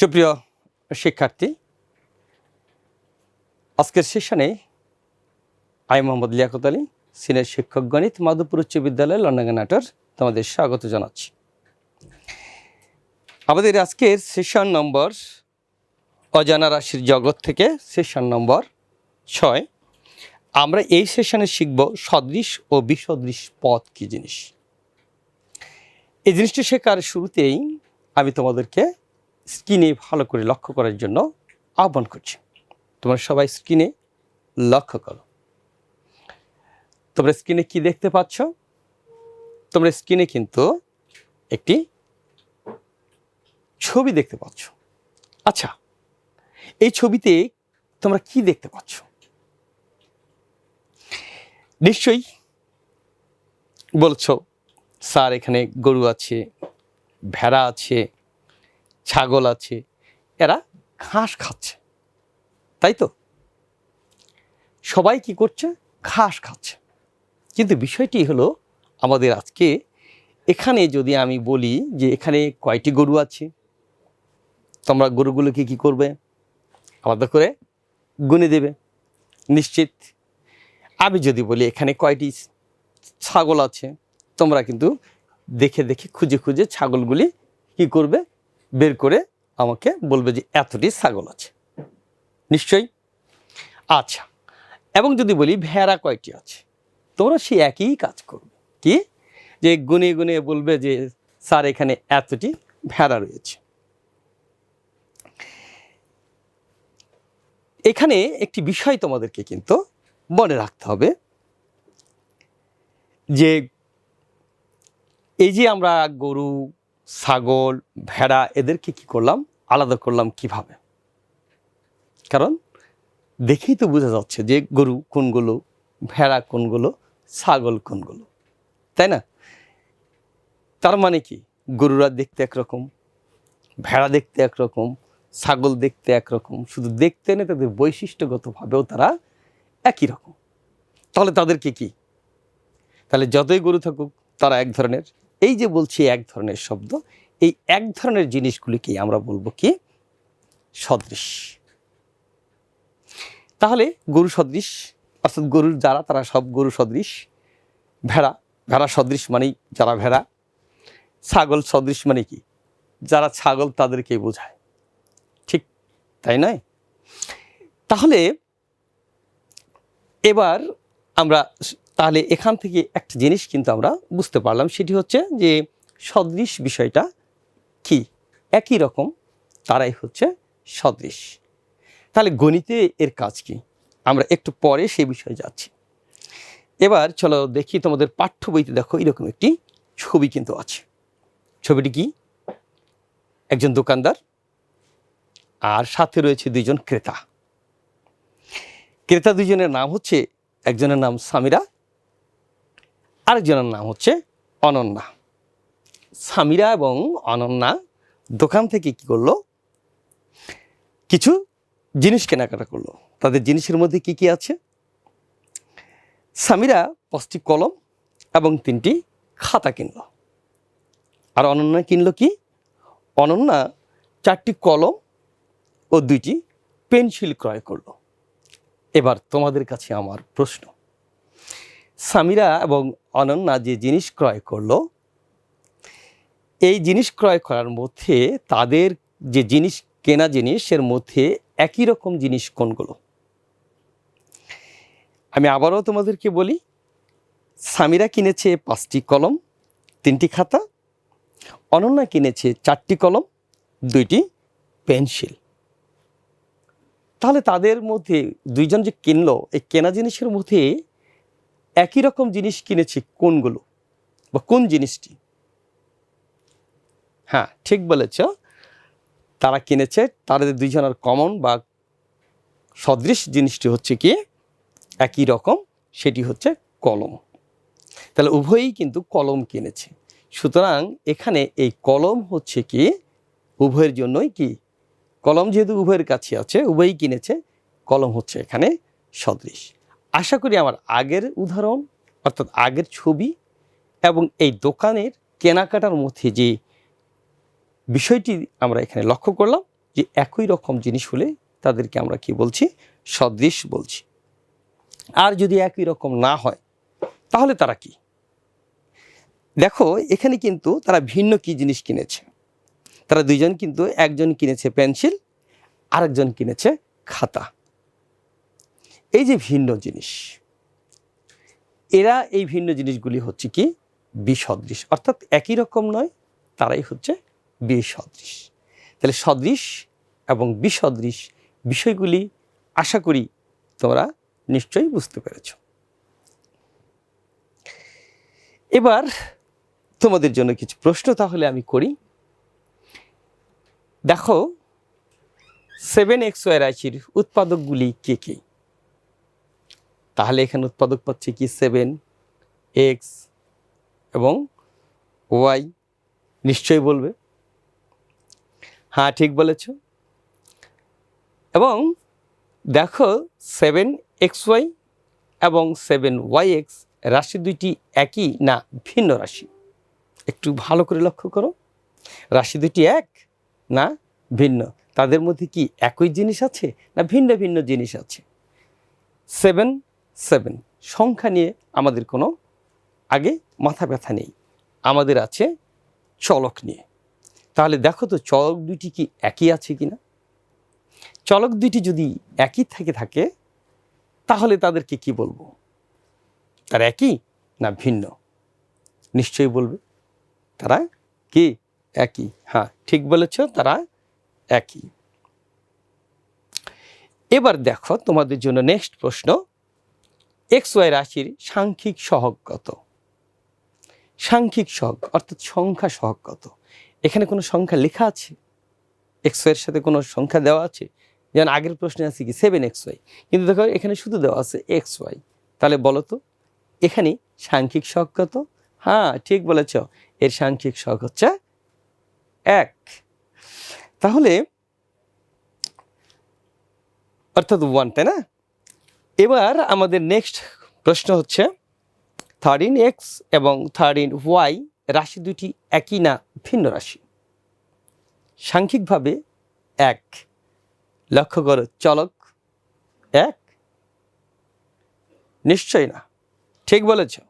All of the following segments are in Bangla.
সুপ্রিয় শিক্ষার্থী, আজকের সেশনে আই মোহাম্মদ লিয়াকত আলী, সিনিয়র শিক্ষক গণিত মাধবপুর উচ্চ বিদ্যালয় লন্ডাঙ্গানাটার তোমাদের স্বাগত জানাচ্ছি। আমাদের আজকের সেশন নম্বর অজানা রাশির জগৎ থেকে সেশন নম্বর ছয়। আমরা এই সেশনে শিখব সদৃশ ও বিসদৃশ পথ কী জিনিস। এই জিনিসটি শেখার শুরুতেই আমি তোমাদেরকে স্ক্রিনে ভালো করে লক্ষ্য করার জন্য আহ্বান করছি। তোমরা সবাই স্ক্রিনে লক্ষ্য করো। তোমরা স্ক্রিনে কি দেখতে পাচ্ছ? তোমরা স্ক্রিনে কিন্তু একটি ছবি দেখতে পাচ্ছ। আচ্ছা এই ছবিতে তোমরা কি দেখতে পাচ্ছ? নিশ্চয়ই বলছো, স্যার এখানে গরু আছে, ভেড়া আছে ছাগল আছে, এরা ঘাস খাচ্ছে। তাই তো? সবাই কি করছে? ঘাস খাচ্ছে। কিন্তু বিষয়টি হলো আমাদের আজকে এখানে যদি আমি বলি যে এখানে কয়টি গরু আছে, তোমরা গরুগুলোকে কি করবে? আলাদা করে গুনে দেবে। নিশ্চিত? আমি যদি বলি এখানে কয়টি ছাগল আছে, তোমরা কিন্তু দেখে দেখে খুঁজে খুঁজে ছাগলগুলি কি করবে? বের করে আমাকে বলবে যে এতটি ছাগল আছে। নিশ্চয়ই? আচ্ছা এবং যদি বলি ভেড়া কয়টি আছে? তোমরা সেই একই কাজ করবে। কি? যে গুনে গুনে বলবে যে, স্যার, এখানে এতটি ভেড়া রয়েছে। এখানে একটি বিষয় তোমাদেরকে কিন্তু মনে রাখতে হবে যে, এই যে আমরা গরু ছাগল, ভেড়া এদেরকে কি করলাম? আলাদা করলাম কীভাবে? কারণ দেখেই তো বোঝা যাচ্ছে যে গরু কোনগুলো, ভেড়া কোনগুলো, ছাগল কোনগুলো। তাই না? তার মানে কি? গরুরা দেখতে একরকম, ভেড়া দেখতে একরকম, ছাগল দেখতে একরকম, শুধু দেখতে না তাদের বৈশিষ্ট্যগতভাবেও তারা একই রকম। তাহলে তাদেরকে কি? তাহলে যতই গরু থাকুক, তারা এক ধরনের এই যে বলছি এক ধরনের শব্দ, এই এক ধরনের জিনিসগুলিকে আমরা বলব কি? সদৃশ। তাহলে গরু সদৃশ, অর্থাৎ গরুর যারা, তারা সব গরু সদৃশ। ভেড়া ভেড়া সদৃশ মানেই যারা ভেড়া। ছাগল সদৃশ মানে কি? যারা ছাগল তাদেরকে বোঝায়। ঠিক তাই নয়? তাহলে এবার আমরা তাহলে এখান থেকে একটা জিনিস কিন্তু আমরা বুঝতে পারলাম, সেটি হচ্ছে যে সদৃশ বিষয়টা কি? একই রকম, তারাই হচ্ছে সদৃশ। তাহলে গণিতে এর কাজ কি? আমরা একটু পরে সে বিষয়ে যাচ্ছি। এবার চলো দেখি তোমাদের পাঠ্য বইতে দেখো, এরকম একটি ছবি কিন্তু আছে। ছবিটি কি? একজন দোকানদার আর সাথে রয়েছে দুইজন ক্রেতা। ক্রেতা দুজনের নাম হচ্ছে একজনের নাম সামিরা, আরেকজনের নাম হচ্ছে অনন্যা। সামিরা এবং অনন্যা দোকান থেকে কি করল? কিছু জিনিস কেনাকাটা করল। তাদের জিনিসের মধ্যে কি কি আছে? সামিরা পাঁচটি কলম এবং তিনটি খাতা কিনলো। আর অনন্যা কিনলো কি? অনন্যা চারটি কলম ও দুইটি পেন্সিল ক্রয় করল। এবার তোমাদের কাছে আমার প্রশ্ন। সামিরা এবং অনন্যা যে জিনিস ক্রয় করল, এই জিনিস ক্রয় করার মধ্যে তাদের যে জিনিস, কেনা জিনিসের মধ্যে একই রকম জিনিস কোনগুলো? আমি আবারও তোমাদেরকে বলি, সামিরা কিনেছে পাঁচটি কলম, তিনটি খাতা, অনন্যা কিনেছে চারটি কলম, দুইটি পেন্সিল। তাহলে তাদের মধ্যে দুইজন যে কিনলো, এই কেনা জিনিসের মধ্যে একই রকম জিনিস কিনেছে কোনগুলো বা কোন জিনিসটি? হ্যাঁ ঠিক বলেছ। তারা কিনেছে, তাদের দুইজনের কমন বা সদৃশ জিনিসটি হচ্ছে কি, একই রকম, সেটি হচ্ছে কলম। তাহলে উভয়ই কিন্তু কলম কিনেছে। সুতরাং এখানে এই কলম হচ্ছে কি, উভয়ের জন্যই কি কলম যেহেতু উভয়ের কাছে আছে, উভয়ই কিনেছে, কলম হচ্ছে এখানে সদৃশ। আশা করি আমার আগের উদাহরণ, অর্থাৎ আগের ছবি এবং এই দোকানের কেনাকাটার মধ্যে যে বিষয়টি আমরা এখানে লক্ষ্য করলাম, যে একই রকম জিনিস হলে তাদেরকে আমরা কি বলছি? সদৃশ বলছি। আর যদি একই রকম না হয়, তাহলে তারা কি? দেখো, এখানে কিন্তু তারা ভিন্ন কি জিনিস কিনেছে? তারা দুইজন কিন্তু একজন কিনেছে পেন্সিল, আরেকজন কিনেছে খাতা। এই যে ভিন্ন জিনিস, এরা এই ভিন্ন জিনিসগুলি হচ্ছে কি? বিসদৃশ। অর্থাৎ একই রকম নয়, তারাই হচ্ছে বিসদৃশ। তাহলে সদৃশ এবং বিসদৃশ বিষয়গুলি আশা করি তোমরা নিশ্চয়ই বুঝতে পেরেছ। এবার তোমাদের জন্য কিছু প্রশ্ন তাহলে আমি করি। দেখো সেভেন এক্স ওয়াই রাশির উৎপাদকগুলি কে কে? তাহলে এখানে উৎপাদক পাচ্ছে কি সেভেন এক্স এবং ওয়াই নিশ্চয়ই বলবে। হ্যাঁ ঠিক বলেছ। এবং দেখো সেভেন এক্স ওয়াই এবং সেভেন ওয়াই এক্স রাশি দুইটি একই না ভিন্ন রাশি? একটু ভালো করে লক্ষ্য করো। রাশি দুটি এক না ভিন্ন? তাদের মধ্যে কি একই জিনিস আছে না ভিন্ন ভিন্ন জিনিস আছে? সেভেন সেভেন সংখ্যা নিয়ে আমাদের কোনো আগে মাথা ব্যথা নেই। আমাদের আছে চলক নিয়ে। তাহলে দেখো তো চলক দুটি কি একই আছে কি না চলক দুটি যদি একই থেকে থাকে, তাহলে তাদেরকে কি বলব? তারা একই না ভিন্ন? নিশ্চয়ই বলবে। তারা কি একই। হ্যাঁ ঠিক বলেছ, তারা একই। এবার দেখো তোমাদের জন্য নেক্সট প্রশ্ন। এক্স ওয়াই রাশির সাংখ্যিক সহগ কত? সাংখ্যিক সহগ, অর্থাৎ সংখ্যা সহগ এখানে কোনো সংখ্যা লেখা আছে? এক্স ওয়াইয়ের সাথে কোনো সংখ্যা দেওয়া আছে? যেমন আগের প্রশ্নে আছে কি সেভেন এক্স ওয়াই কিন্তু দেখো এখানে শুধু দেওয়া আছে এক্স ওয়াই তাহলে বলো তো, এখানে সাংখ্যিক সহগ হ্যাঁ ঠিক বলেছ। এর সাংখ্যিক সহগ হচ্ছে এক। তাহলে অর্থাৎ ওয়ান তাই না? এবার আমাদের নেক্সট প্রশ্ন হচ্ছে থার্টিন এক্স এবং থার্টিন ওয়াই রাশি দুটি একই না ভিন্ন রাশি? সাংখ্যিকভাবে এক। লক্ষ্য করো, চলক এক। নিশ্চয় না। ঠিক বলেছ।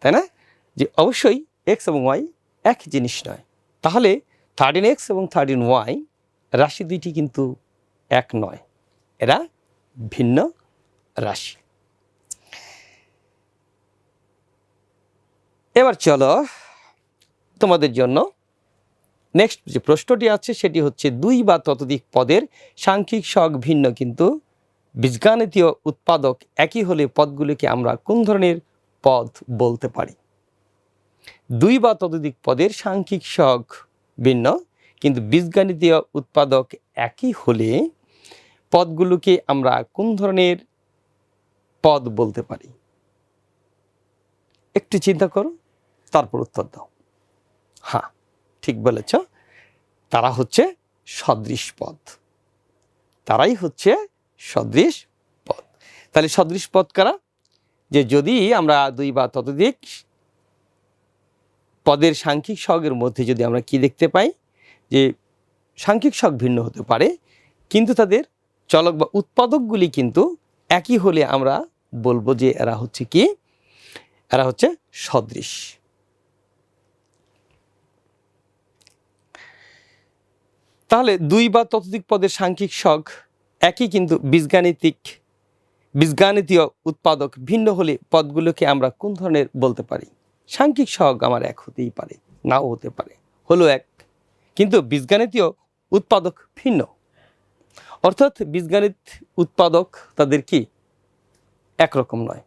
তাই না? যে অবশ্যই এক্স এবং ওয়াই এক জিনিস নয়। তাহলে থার্টিন এক্স এবং থার্টিন ওয়াই রাশি দুইটি কিন্তু এক নয়। এরা ভিন্ন রাশি। এবার চলো তোমাদের জন্য নেক্সট যে প্রশ্নটি আছে সেটি হচ্ছে দুই বা ততোধিক পদের সাংখ্যিক শখ ভিন্ন কিন্তু বীজগাণিতীয় উৎপাদক একই হলে পদগুলিকে আমরা কোন ধরনের পদ বলতে পারি? দুই বা ততোধিক পদের সাংখ্যিক শখ ভিন্ন, কিন্তু বীজগাণিতীয় উৎপাদক একই হলে পদগুলোকে আমরা কোন ধরনের পদ বলতে পারি? একটু চিন্তা করো, তারপর উত্তর দাও। হ্যাঁ ঠিক বলেছ। তারা হচ্ছে সদৃশ পদ। তারাই হচ্ছে সদৃশ পদ। তাহলে সদৃশ পদ কারা? যে যদি আমরা দুই বা ততোধিক পদের সাংখ্যিক সহগের মধ্যে যদি আমরা কি দেখতে পাই, যে সাংখ্যিক শখ ভিন্ন হতে পারে, কিন্তু তাদের চলক বা উৎপাদকগুলি কিন্তু একই হলে আমরা বলব যে এরা হচ্ছে কি? এরা হচ্ছে সদৃশ। তাহলে দুই বা ততোধিক পদের সাংখ্যিক শখ একই কিন্তু বীজগাণিতিক, বীজগাণিতীয় উৎপাদক ভিন্ন হলে পদগুলোকে আমরা কোন ধরনের বলতে পারি? সাংখ্যিক শখ আমার এক হতেই পারে, নাও হতে পারে, হলো এক। কিন্তু বীজগাণিতীয় উৎপাদক ভিন্ন। অর্থাৎ বীজগণিত উৎপাদক তাদের কি? একরকম নয়।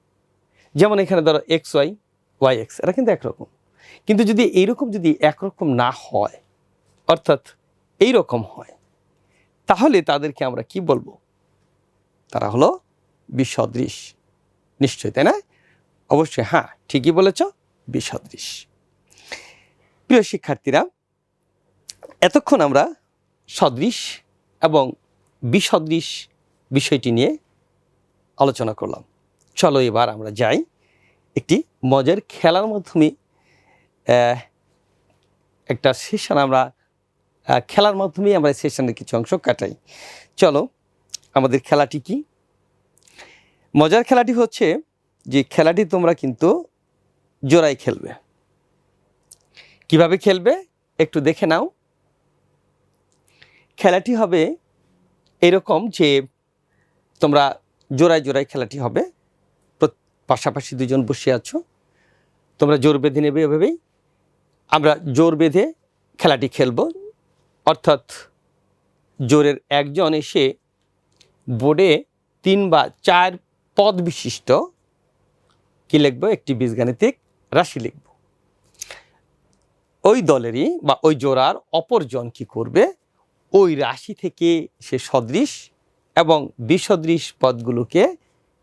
যেমন এখানে ধরো এক্স ওয়াই ওয়াই এক্স, এরা কিন্তু একরকম। কিন্তু যদি এইরকম যদি একরকম না হয়, অর্থাৎ এই রকম হয়, তাহলে তাদেরকে আমরা কি বলব? তারা হলো বিসদৃশ। নিশ্চয় তাই না? অবশ্যই হ্যাঁ ঠিকই বলেছ। বিসদৃশ। প্রিয় শিক্ষার্থীরা, এতক্ষণ আমরা সদৃশ এবং বিসদৃশ বিষয়টি নিয়ে আলোচনা করলাম। চলো এবার আমরা যাই একটি মজার খেলার মাধ্যমে একটা সেশন আমরা খেলার মাধ্যমেই আমরা সেশনের কিছু অংশ কাটাই। চলো, আমাদের খেলাটি কি? মজার খেলাটি হচ্ছে যে খেলাটি তোমরা কিন্তু জোড়াই খেলবে। কীভাবে খেলবে? একটু দেখে নাও। খেলাটি হবে এরকম যে তোমরা জোড়ায় জোড়ায় খেলাটি হবে। পাশাপাশি দুজন বসে আছো। তোমরা জোর বেঁধে নেবে এভাবেই। আমরা জোর বেঁধে খেলাটি খেলব। অর্থাৎ জোরের একজন এসে বোর্ডে তিন বা চার পদ বিশিষ্ট, কী লিখব? একটি বীজগাণিতিক রাশি লিখব। ওই দলেরই বা ওই জোড়ার অপরজন কি করবে? ওই রাশি থেকে সে সদৃশ এবং বিসদৃশ পদগুলোকে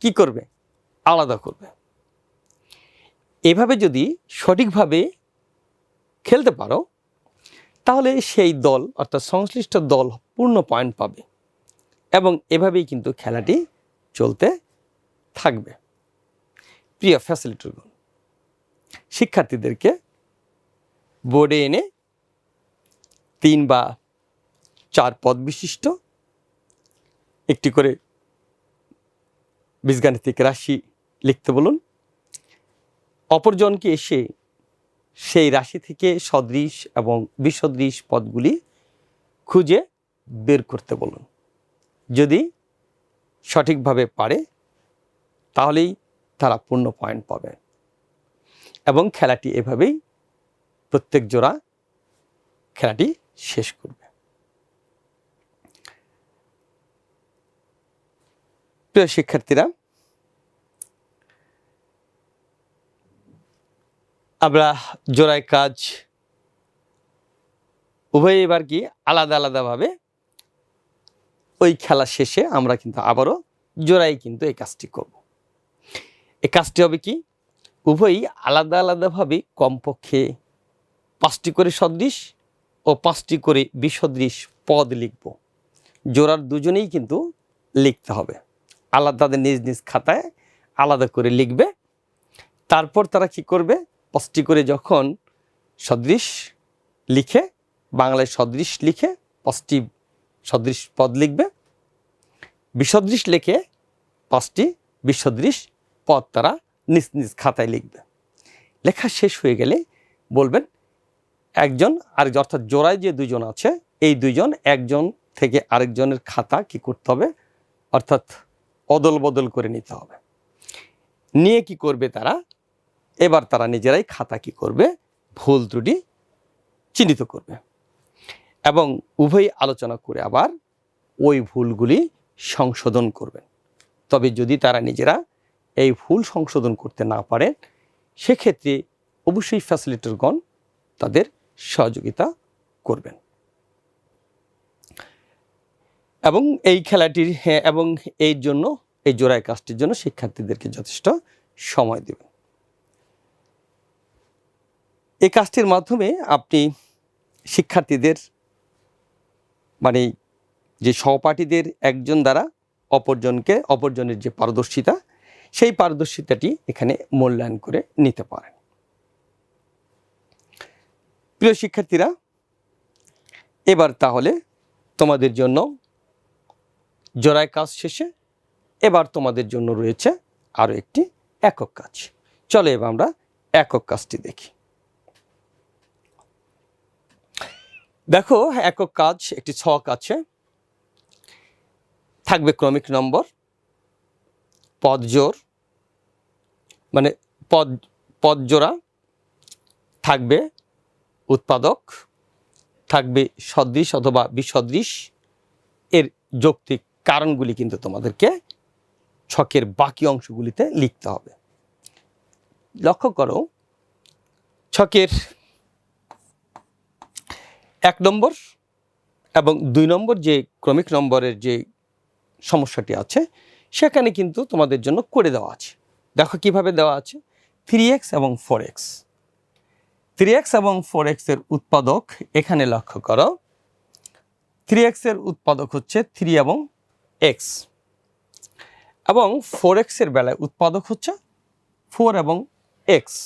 কি করবে? আলাদা করবে। এভাবে যদি সঠিকভাবে খেলতে পারো, তাহলে সেই দল, অর্থাৎ সংশ্লিষ্ট দল পূর্ণ পয়েন্ট পাবে এবং এভাবেই কিন্তু খেলাটি চলতে থাকবে। প্রিয় ফ্যাসিলিটিগুলো। শিক্ষার্থীদেরকে বোর্ডে এনে তিন বা চার পদ বিশিষ্ট একটি করে বীজগাণিতিক রাশি লিখতে বলুন। অপরজনকে এসে সেই রাশি থেকে সদৃশ এবং বিসদৃশ পদগুলি খুঁজে বের করতে বলুন। যদি সঠিকভাবে পারে, তাহলেই তারা পূর্ণ পয়েন্ট পাবে। এবং খেলাটি এভাবেই প্রত্যেক জোড়া খেলাটি শেষ করবে। প্রিয় শিক্ষার্থীরা, আমরা জোড়ায় কাজ উভয় এবার কি আলাদা আলাদাভাবে ওই খেলা শেষে আমরা কিন্তু আবারও জোড়াই কিন্তু এই কাজটি করব। এই কাজটি হবে কি? উভয়ই আলাদা আলাদাভাবে কমপক্ষে পাঁচটি করে সদৃশ ও পাঁচটি করে বিসদৃশ পদ লিখব। জোড়ার দুজনেই কিন্তু লিখতে হবে। আলাদা তাদের নিজ নিজ খাতায় আলাদা করে লিখবে। তারপর তারা কি করবে? পাঁচটি করে যখন সদৃশ লিখে, বাংলায় সদৃশ লিখে পাঁচটি সদৃশ পদ লিখবে। বিসদৃশ লিখে পাঁচটি বিসদৃশ পদ তারা নিজ নিজ খাতায় লিখবে। লেখা শেষ হয়ে গেলে বলবেন, একজন আর অর্থাৎ জোড়ায় যে দুজন আছে, এই দুজন একজন থেকে আরেকজনের খাতা কি করতে হবে? অর্থাৎ অদল বদল করে নিতে হবে। নিয়ে কি করবে তারা? এবার তারা নিজেরাই খাতা কি করবে? ভুল ত্রুটি চিহ্নিত করবে। এবং উভয়ই আলোচনা করে আবার ওই ভুলগুলি সংশোধন করবেন। তবে যদি তারা নিজেরা এই ভুল সংশোধন করতে না পারেন সেক্ষেত্রে অবশ্যই ফ্যাসিলিটরগণ তাদের সহযোগিতা করবেন। এবং এই খেলাটির হ্যাঁ, এবং এই জন্য এই জোড়ায় কাজটির জন্য শিক্ষার্থীদেরকে যথেষ্ট সময় দেবেন। এই কাজটির মাধ্যমে আপনি শিক্ষার্থীদের মানে যে সহপাঠীদের একজন দ্বারা অপরজনকে অপরজনের যে পারদর্শিতা সেই পারদর্শিতাটি এখানে মূল্যায়ন করে নিতে পারেন। প্রিয় শিক্ষার্থীরা, এবার তাহলে তোমাদের জন্য জোড়ায় কাজ শেষে, এবার তোমাদের জন্য রয়েছে আরও একটি একক কাজ। চলো এবার আমরা একক কাজটি দেখি। দেখো, একক কাজ, একটি ছক আছে, থাকবে ক্রমিক নম্বর। পদ জোর মানে পদ পদ জোড়া থাকবে উৎপাদক, থাকবে সদৃশ অথবা বিসদৃশ। এর যৌক্তিক কারণগুলি কিন্তু তোমাদেরকে ছকের বাকি অংশগুলিতে লিখতে হবে। লক্ষ্য করো, ছকের এক নম্বর এবং দুই নম্বর যে ক্রমিক নম্বরের যে সমস্যাটি আছে সেখানে কিন্তু তোমাদের জন্য করে দেওয়া আছে। দেখো কীভাবে দেওয়া আছে? থ্রি এক্স এবং ফোর এক্স থ্রি এক্স এবং ফোর এক্সের উৎপাদক এখানে লক্ষ্য করো। থ্রি এক্সের উৎপাদক হচ্ছে থ্রি এবং এক্স এবং ফোর এক্সের বেলায় উৎপাদক হচ্ছে ফোর এবং এক্স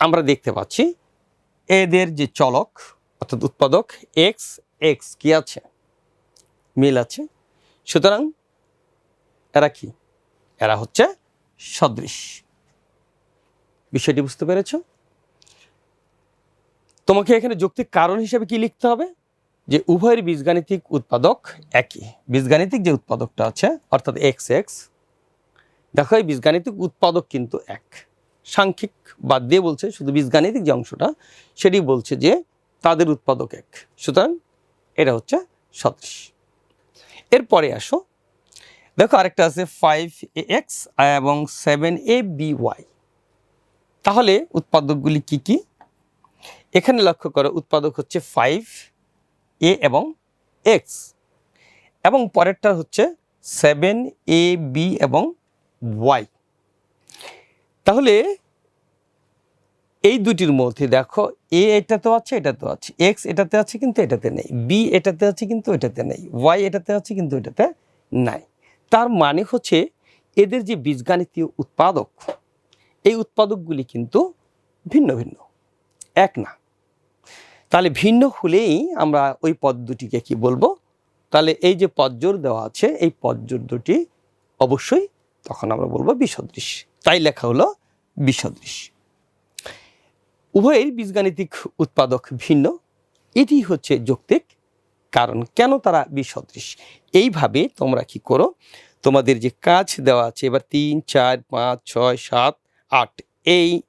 আমরা দেখতে পাচ্ছি এদের যে চলক, অর্থাৎ উৎপাদক এক্স এক্স কি আছে? মিল আছে? সুতরাং এরা কি? এরা হচ্ছে সদৃশ। বিষয়টি বুঝতে পেরেছ? তোমাকে এখানে যৌক্তিক কারণ হিসেবে কি লিখতে হবে? যে উভয়ের বীজগাণিতিক উৎপাদক একই। বীজগাণিতিক যে উৎপাদকটা আছে, অর্থাৎ এক্স এক্স দেখো এই বীজগাণিতিক উৎপাদক কিন্তু এক। সাংখ্যিক বাদ দিয়ে বলছে, শুধু বীজগাণিতিক যে অংশটা, সেটি বলছে যে তাদের উৎপাদক এক। সুতরাং এটা হচ্ছে সদৃশ। এরপরে আসো। দেখো আরেকটা আছে ফাইভ এ এক্স এবং সেভেন এ বি ওয়াই তাহলে উৎপাদকগুলি কি কি? এখানে লক্ষ্য করো, উৎপাদক হচ্ছে ফাইভ এ এবং এক্স এবং পরেরটা হচ্ছে সেভেন এ বি এবং ওয়াই তাহলে এই দুটির মধ্যে দেখো এ এটাতে আছে এটাতে আছে। এক্স এটাতে আছে, কিন্তু এটাতে নেই। বি এটাতে আছে, কিন্তু এটাতে নেই। ওয়াই এটাতে আছে, কিন্তু এটাতে নাই। তার মানে হচ্ছে, এদের যে বীজগাণিতীয় উৎপাদক, এই উৎপাদকগুলি কিন্তু ভিন্ন ভিন্ন, এক না। তাহলে ভিন্ন হলেই আমরা ওই পদ দুটিকে কি বলব? তাহলে এই যে পদজোর দেওয়া আছে, এই পদজোর দুটি অবশ্যই তখন আমরা বলব বিসদৃশ। তাই লেখা হলো বিসদৃশ। উভয়ের বীজগাণিতিক উৎপাদক ভিন্ন। এটি হচ্ছে যৌক্তিক, কারণ কেন তারা বিসদৃশ? এইভাবে তোমরা কি করো? তোমাদের যে কাজ দেওয়া আছে, এবার তিন, চার, পাঁচ, ছয়, সাত, আট, এই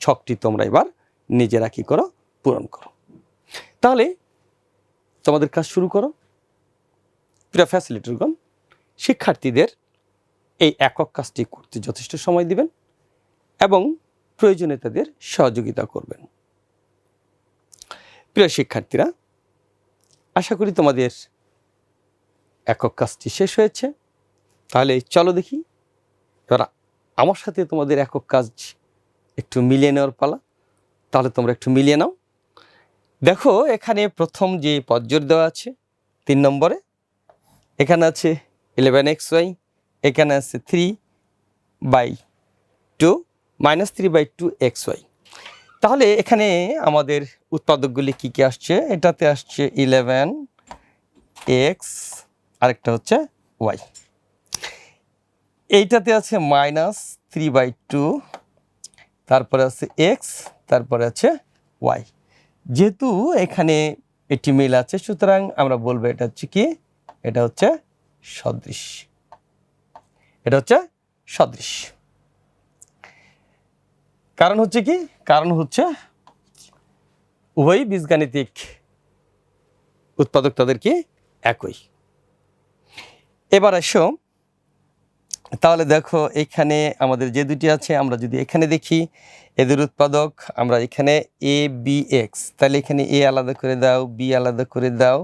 ছকটি তোমরা এবার নিজেরা কি করো? পূরণ করো। তাহলে তোমাদের কাজ শুরু করো। প্রিয় ফ্যাসিলিটিরগণ শিক্ষার্থীদের এই একক কাজটি করতে যথেষ্ট সময় দিবেন এবং প্রয়োজনে তাদের সহযোগিতা করবেন। প্রিয় শিক্ষার্থীরা, আশা করি তোমাদের একক কাজটি শেষ হয়েছে। তাহলে চলো দেখি এবার আমার সাথে তোমাদের একক কাজ একটু মিলিয়ে নেওয়ার পালা, তাহলে তোমরা একটু মিলিয়ে নাও। দেখো, এখানে প্রথম যে পদজোর দেওয়া আছে, তিন নম্বরে, এখানে আছে ইলেভেন এক্স ওয়াই এখানে আছে three by two minus three by two X Y. তাহলে এখানে আমাদের উৎপাদকগুলি কী কী আসছে? এটাতে আসছে ইলেভেন এক্স, আরেকটা হচ্ছে ওয়াই। এইটাতে আছে মাইনাস থ্রি বাই টু, তারপরে আছে এক্স, তারপরে আছে ওয়াই। যেহেতু এখানে এটি মিল আছে, সুতরাং আমরা বলব এটা হচ্ছে কি? এটা হচ্ছে সদৃশ। এটা হচ্ছে সদৃশ। কারণ হচ্ছে কি? কারণ হচ্ছে উভয়ই বীজগাণিতিক উৎপাদক তাদের কি একই। এবার এসো, তাহলে দেখো এখানে আমাদের যে দুটি আছে, আমরা যদি এখানে দেখি, এদের উৎপাদক আমরা এখানে এ বি এক্স তাহলে এখানে এ আলাদা করে দাও বি আলাদা করে দাও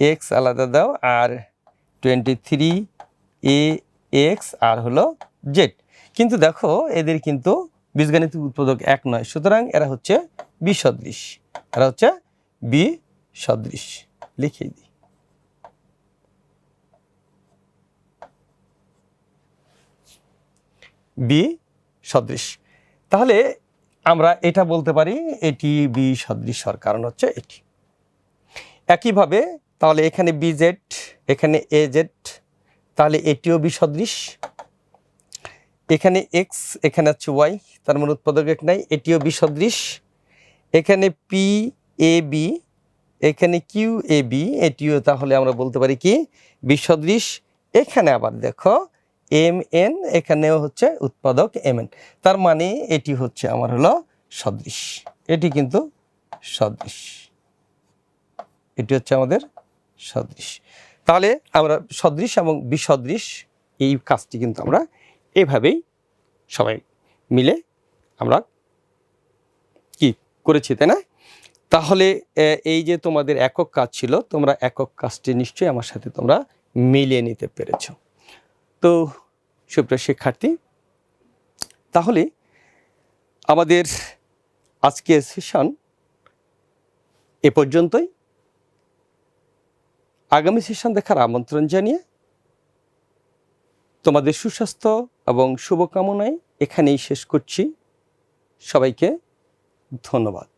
এক্স আলাদা দাও, আর টোয়েন্টি থ্রি এ এক্স আর হলো জেড কিন্তু দেখো, এদের কিন্তু বীজগাণিতিক উৎপাদক এক নয়, সুতরাং এরা হচ্ছে বিসদৃশ। এরা হচ্ছে বি সদৃশ লিখে দিই। বি সদৃশ তাহলে আমরা এটা বলতে পারি, এটি বি সদৃশর কারণ হচ্ছে এটি। একইভাবে, তাহলে এখানে বি জেড এখানে এ জেড তাহলে এটিও বি সদৃশ এখানে এক্স এখানে আছে ওয়াই তার মানে উৎপাদক এক নাই, এটিও বি সদৃশ এখানে পি এ বি এখানে কিউ এ বি এটিও তাহলে আমরা বলতে পারি কি বিসদৃশ। এখানে আবার দেখো এম এন এখানেও হচ্ছে উৎপাদক এম এন তার মানে এটি হচ্ছে আমার হলো সদৃশ। এটি কিন্তু সদৃশ। এটি হচ্ছে আমাদের সদৃশ। তাহলে আমরা সদৃশ এবং বিসদৃশ, এই কাজটি কিন্তু আমরা এভাবেই সবাই মিলে আমরা কি করেছি, তাই না? তাহলে এই যে তোমাদের একক কাজ ছিল, তোমরা একক কাজটি নিশ্চয়ই আমার সাথে তোমরা মিলিয়ে নিতে পেরেছ। তো, সুপ্রিয় শিক্ষার্থী, তাহলে আমাদের আজকের সেশন এ পর্যন্তই। আগামী সেশন দেখার আমন্ত্রণ জানিয়ে তোমাদের সুস্বাস্থ্য এবং শুভকামনায় এখানেই শেষ করছি। সবাইকে ধন্যবাদ।